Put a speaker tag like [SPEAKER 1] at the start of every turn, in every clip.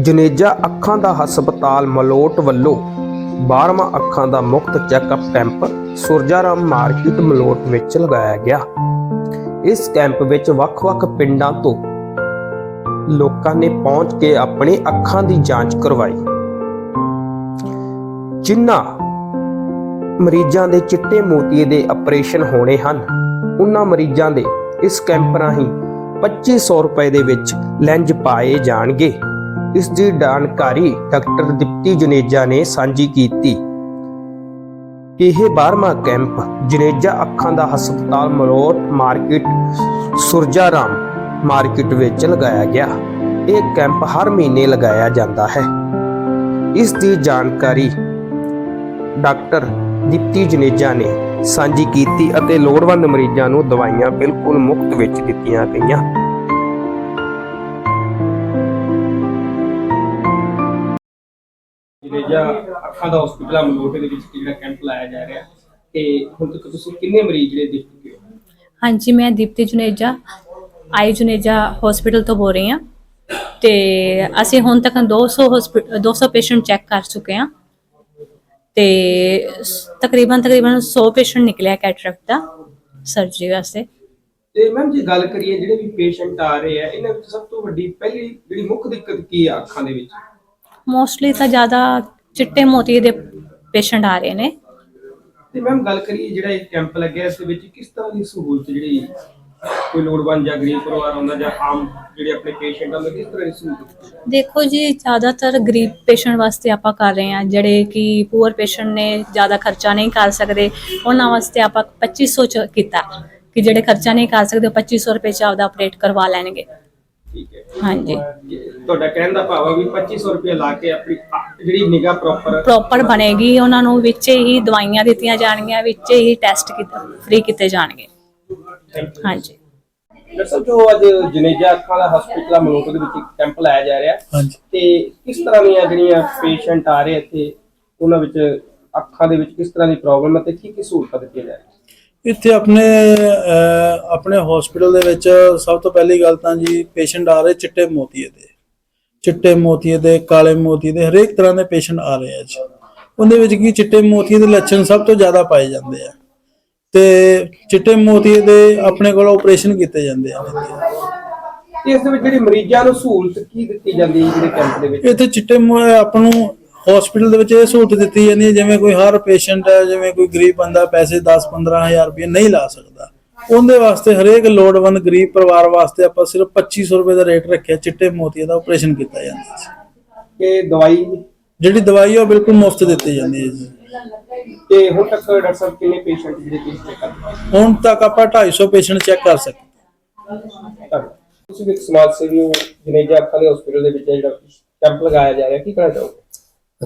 [SPEAKER 1] ਜਨੇਜਾ ਅੱਖਾਂ ਦਾ ਹਸਪਤਾਲ ਮਲੋਟ ਵੱਲੋਂ 12ਵਾਂ ਅੱਖਾਂ ਦਾ ਮੁਫਤ checkup camp Surjaram market Malot ਵਿੱਚ ਲਗਾਇਆ ਗਿਆ। ਇਸ ਕੈਂਪ ਵਿੱਚ ਵੱਖ-ਵੱਖ ਪਿੰਡਾਂ ਤੋਂ ਲੋਕਾਂ ਨੇ ਪਹੁੰਚ ਕੇ ਆਪਣੇ ਅੱਖਾਂ ਦੀ ਜਾਂਚ ਕਰਵਾਈ। ਜਿਨ੍ਹਾਂ ਮਰੀਜ਼ਾਂ ਦੇ ਚਿੱਟੇ ਮੋਤੀਏ ਦੇ ਆਪਰੇਸ਼ਨ ਹੋਣੇ ਹਨ ਉਹਨਾਂ ਮਰੀਜ਼ਾਂ ਦੇ ਇਸ ਕੈਂਪ ਰਾਹੀਂ 2500 ਰੁਪਏ ਦੇ ਵਿੱਚ ਲੈਂਜ ਪਾਏ ਜਾਣਗੇ। ਇਸ ਦੀ ਜਾਣਕਾਰੀ ਡਾਕਟਰ ਦਿਪਤੀ ਜਨੇਜਾ ਨੇ ਸਾਂਝੀ ਕੀਤੀ। ਇਹ 12ਵਾਂ ਕੈਂਪ ਜਨੇਜਾ ਅੱਖਾਂ ਦਾ ਹਸਪਤਾਲ ਮਲੋਟ ਮਾਰਕੀਟ ਸੁਰਜਾਰਾਮ ਮਾਰਕੀਟ ਵਿੱਚ ਲਗਾਇਆ ਗਿਆ। ਇਹ ਕੈਂਪ ਹਰ ਮਹੀਨੇ ਲਗਾਇਆ ਜਾਂਦਾ ਹੈ। ਇਸ ਦੀ ਜਾਣਕਾਰੀ ਡਾਕਟਰ ਦੀਪਤੀ ਜਨੇਜਾ ਨੇ ਸਾਂਝੀ ਕੀਤੀ ਅਤੇ ਲੋੜਵੰਦ ਮਰੀਜ਼ਾਂ ਨੂੰ ਦਵਾਈਆਂ ਬਿਲਕੁਲ ਮੁਫਤ ਵਿੱਚ ਦਿੱਤੀਆਂ ਗਈਆਂ। ਜਨੇਜਾ ਅੱਖਾਂ ਦਾ ਹਸਪੀਟਲ ਆ ਮਲੋਟੇ ਦੇ ਵਿੱਚ ਜਿਹੜਾ ਕੈਂਪ ਲਾਇਆ ਜਾ ਰਿਹਾ। ਤੇ ਹੁਣ ਤੱਕ ਤੁਸੀਂ ਕਿੰਨੇ ਮਰੀਜ਼ ਜਿਹੜੇ ਦੇਖ ਚੁੱਕੇ ਹੋ?
[SPEAKER 2] ਹਾਂਜੀ ਮੈਂ ਦੀਪਤੀ ਜੁਨੇਜਾ ਆਈ ਜੁਨੇਜਾ ਹਸਪੀਟਲ ਤੋਂ ਬੋਲ ਰਹੀ ਹਾਂ। ਤੇ ਅਸੀਂ ਹੁਣ ਤੱਕ 200 ਹਸਪੀ- 200 ਪੇਸ਼ੈਂਟ ਚੈੱਕ ਕਰ ਚੁੱਕੇ ਹਾਂ। ਤੇ ਤਕਰੀਬਨ ਤਕਰੀਬਨ 100 ਪੇਸ਼ੈਂਟ ਨਿਕਲਿਆ ਕੈਟਰੈਕਟ ਦਾ ਸਰਜਰੀ ਵਾਸਤੇ।
[SPEAKER 1] ਤੇ ਮੈਮ ਜੇ ਗੱਲ ਕਰੀਏ ਜਿਹੜੇ ਵੀ ਪੇਸ਼ੈਂਟ ਆ ਰਹੇ ਆ ਇਹਨਾਂ ਵਿੱਚ ਸਭ ਤੋਂ ਵੱਡੀ ਪਹਿਲੀ ਜਿਹੜੀ ਮੁੱਖ ਦਿੱਕਤ ਕੀ ਆ ਅੱਖਾਂ ਦੇ ਵਿੱਚ?
[SPEAKER 2] ਮੋਸਟਲੀ ਤਾਂ ਜ਼ਿਆਦਾ ਚਿੱਟੇ ਮੋਤੀ ਦੇ ਪੇਸ਼ੈਂਟ ਆ ਰਹੇ ਨੇ।
[SPEAKER 1] ਤੇ ਮੈਮ ਗੱਲ ਕਰੀਏ ਜਿਹੜਾ ਇਹ ਕੈਂਪ ਲੱਗਿਆ ਇਸ ਦੇ ਵਿੱਚ ਕਿਸ ਤਰ੍ਹਾਂ ਦੀ ਸਹੂਲਤ ਜਿਹੜੀ ਕੋਈ ਲੋੜਵੰਦ ਜਾਂ ਗਰੀਬ ਪਰਿਵਾਰ ਹੁੰਦਾ ਜਾਂ ਆਮ ਜਿਹੜੇ ਆਪਣੇ ਪੇਸ਼ੈਂਟ ਹੁੰਦੇ ਕਿਸ ਤਰ੍ਹਾਂ ਦੀ ਸਹੂਲਤ
[SPEAKER 2] ਦੇਖੋ ਜੀ ਜ਼ਿਆਦਾਤਰ ਗਰੀਬ ਪੇਸ਼ੈਂਟ ਵਾਸਤੇ ਆਪਾਂ ਕਰ ਰਹੇ ਹਾਂ ਜਿਹੜੇ ਕਿ ਪੂਅਰ ਪੇਸ਼ੈਂਟ ਨੇ ਜ਼ਿਆਦਾ ਖਰਚਾ ਨਹੀਂ ਕਰ ਸਕਦੇ ਉਹਨਾਂ ਵਾਸਤੇ ਆਪਾਂ 2500 ਚ ਕੀਤਾ। ਕਿ ਜਿਹੜੇ ਖਰਚਾ ਨਹੀਂ ਕਰ ਸਕਦੇ ਉਹ 2500 ਰੁਪਏ ਚ ਆਪਦਾ ਆਪਰੇਟ ਕਰਵਾ ਲੈਣਗੇ।
[SPEAKER 1] ਠੀਕ ਹੈ।
[SPEAKER 2] ਹਾਂਜੀ।
[SPEAKER 1] ਤੁਹਾਡਾ ਕਹਿਣ ਦਾ ਭਾਵ ਆ ਵੀ 2500 ਰੁਪਏ ਲਾ ਕੇ ਆਪਣੀ ਅੱਖ ਜਿਹੜੀ ਨਿਗਾ ਪ੍ਰੋਪਰ
[SPEAKER 2] ਪ੍ਰੋਪਰ ਬਣੇਗੀ ਉਹਨਾਂ ਨੂੰ ਵਿੱਚੇ ਹੀ ਦਵਾਈਆਂ ਦਿੱਤੀਆਂ ਜਾਣਗੀਆਂ ਵਿੱਚੇ ਹੀ ਟੈਸਟ ਫ੍ਰੀ ਕੀਤੇ ਜਾਣਗੇ। ਹਾਂਜੀ।
[SPEAKER 1] ਡਾਕਟਰ ਸਾਹਿਬ ਜੋ ਅੱਜ ਜਨੇਜਾ ਅੱਖਾਂ ਦਾ ਹਸਪੀਟਲ ਮਲੋਟ ਦੇ ਵਿੱਚ ਇੱਕ ਕੈਂਪ ਲਾਇਆ ਜਾ ਰਿਹਾ।
[SPEAKER 3] ਹਾਂਜੀ।
[SPEAKER 1] ਤੇ ਕਿਸ ਤਰ੍ਹਾਂ ਦੀਆਂ ਜਿਹੜੀਆਂ ਪੇਸ਼ੈਂਟ ਆ ਰਹੇ ਇੱਥੇ ਉਹਨਾਂ ਵਿੱਚ ਅੱਖਾਂ ਦੇ ਵਿੱਚ ਕਿਸ ਤਰ੍ਹਾਂ ਦੀ ਪ੍ਰੋਬਲਮ ਹੈ ਤੇ ਕੀ ਕੀ ਸਹੂਲਤਾਂ ਦਿੱਤੀਆਂ ਜਾ ਰਹੀਆਂ?
[SPEAKER 3] ਇੱਥੇ ਆਪਣੇ ਆਪਣੇ ਹਸਪੀਟਲ ਦੇ ਵਿੱਚ ਸਭ ਤੋਂ ਪਹਿਲੀ ਗੱਲ ਤਾਂ ਜੀ ਪੇਸ਼ੈਂਟ ਆ ਰਹੇ ਚਿੱਟੇ ਮੋਤੀਏ ਦੇ। ਚਿੱਟੇ ਮੋਤੀਏ ਦੇ ਕਾਲੇ ਮੋਤੀਏ ਦੇ ਹਰੇਕ ਤਰ੍ਹਾਂ ਦੇ ਪੇਸ਼ੈਂਟ ਆ ਰਹੇ ਆ ਜੀ। ਉਹਦੇ ਵਿੱਚ ਕੀ ਚਿੱਟੇ ਮੋਤੀਏ ਦੇ ਲੱਛਣ ਸਭ ਤੋਂ ਜ਼ਿਆਦਾ ਪਾਏ ਜਾਂਦੇ ਆ। ਤੇ ਚਿੱਟੇ ਮੋਤੀਏ ਦੇ ਆਪਣੇ ਕੋਲ ਆਪਰੇਸ਼ਨ ਕੀਤੇ ਜਾਂਦੇ ਆ।
[SPEAKER 1] ਇਸ ਦੇ ਵਿੱਚ ਜਿਹੜੀ ਮਰੀਜ਼ਾਂ ਨੂੰ ਸਹੂਲਤ ਕੀ ਦਿੱਤੀ ਜਾਂਦੀ ਹੈ ਜਿਹੜੇ ਕੈਂਪ ਦੇ ਵਿੱਚ?
[SPEAKER 3] ਇੱਥੇ ਚਿੱਟੇ ਆਪਾਂ ਨੂੰ ਹਸਪੀਟਲ ਦੇ ਵਿੱਚ ਇਹ ਸਹੂਲਤ ਦਿੱਤੀ ਜਾਂਦੀ ਹੈ ਜਿਵੇਂ ਕੋਈ ਹਰ ਪੇਸ਼ੈਂਟ ਹੈ ਜਿਵੇਂ ਕੋਈ ਗਰੀਬ ਬੰਦਾ ਪੈਸੇ 10-15000 ਰੁਪਏ ਨਹੀਂ ਲਾ ਸਕਦਾ। ਉਹਦੇ ਵਾਸਤੇ ਹਰੇਕ ਲੋੜਵੰਦ ਗਰੀਬ ਪਰਿਵਾਰ ਵਾਸਤੇ ਆਪਾਂ ਸਿਰਫ 2500 ਰੁਪਏ ਦਾ ਰੇਟ ਰੱਖਿਆ ਚਿੱਟੇ ਮੋਤੀਆਂ ਦਾ ਆਪਰੇਸ਼ਨ ਕੀਤਾ ਜਾਂਦਾ ਸੀ।
[SPEAKER 1] ਕਿ ਦਵਾਈ?
[SPEAKER 3] ਜਿਹੜੀ ਦਵਾਈ ਉਹ ਬਿਲਕੁਲ ਮੁਫਤ ਦਿੱਤੀ ਜਾਂਦੀ ਹੈ ਜੀ।
[SPEAKER 1] ਤੇ ਹੁਣ ਤੱਕ ਡਾਕਟਰ ਸਾਹਿਬ ਕਿੰਨੇ ਪੇਸ਼ੈਂਟ ਜਿਹੜੇ ਕੇਸ ਚੈੱਕ ਕਰਦੇ
[SPEAKER 3] ਹੁਣ ਤੱਕ ਆਪਾਂ 250 ਪੇਸ਼ੈਂਟ ਚੈੱਕ ਕਰ ਸਕਦੇ
[SPEAKER 1] ਤੁਸੀਂ ਵੀ ਇੱਕ ਸਮਾਜ ਸੇਵੀ ਹੋ ਜਨੇਜਾ ਅੱਖਾਂ ਦੇ ਹਸਪੀਟਲ ਦੇ ਵਿੱਚ ਜਿਹੜਾ ਕੈਂਪ ਲਗਾਇਆ ਜਾ ਰਿਹਾ ਕੀ ਕਹਿਣਾ ਚਾਹੋਗੇ?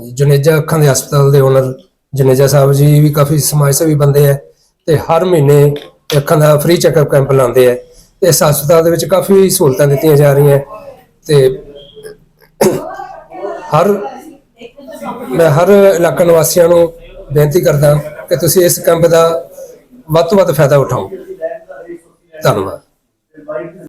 [SPEAKER 4] ਜੁਨੇਜਾ ਅੱਖਾਂ ਦੇ ਹਸਪਤਾਲ ਦੇ ਓਨਰ ਜਨੇਜਾ ਸਾਹਿਬ ਜੀ ਵੀ ਕਾਫੀ ਸਮਾਜ ਸੇਵੀ ਬੰਦੇ ਹੈ ਤੇ ਹਰ ਮਹੀਨੇ ਅੱਖਾਂ ਦਾ ਫ੍ਰੀ ਚੈੱਕਅਪ ਕੈਂਪ ਲਾਉਂਦੇ ਹੈ ਇਸ ਹਸਪਤਾਲ ਦੇ ਵਿੱਚ ਕਾਫੀ ਸਹੂਲਤਾਂ ਦਿੱਤੀਆਂ ਜਾ ਰਹੀਆਂ ਤੇ ਹਰ ਮੈਂ ਹਰ ਇਲਾਕਾ ਨਿਵਾਸੀਆਂ ਨੂੰ ਬੇਨਤੀ ਕਰਦਾ ਕਿ ਤੁਸੀਂ ਇਸ ਕੈਂਪ ਦਾ ਵੱਧ ਤੋਂ ਵੱਧ ਫਾਇਦਾ ਉਠਾਓ। ਧੰਨਵਾਦ।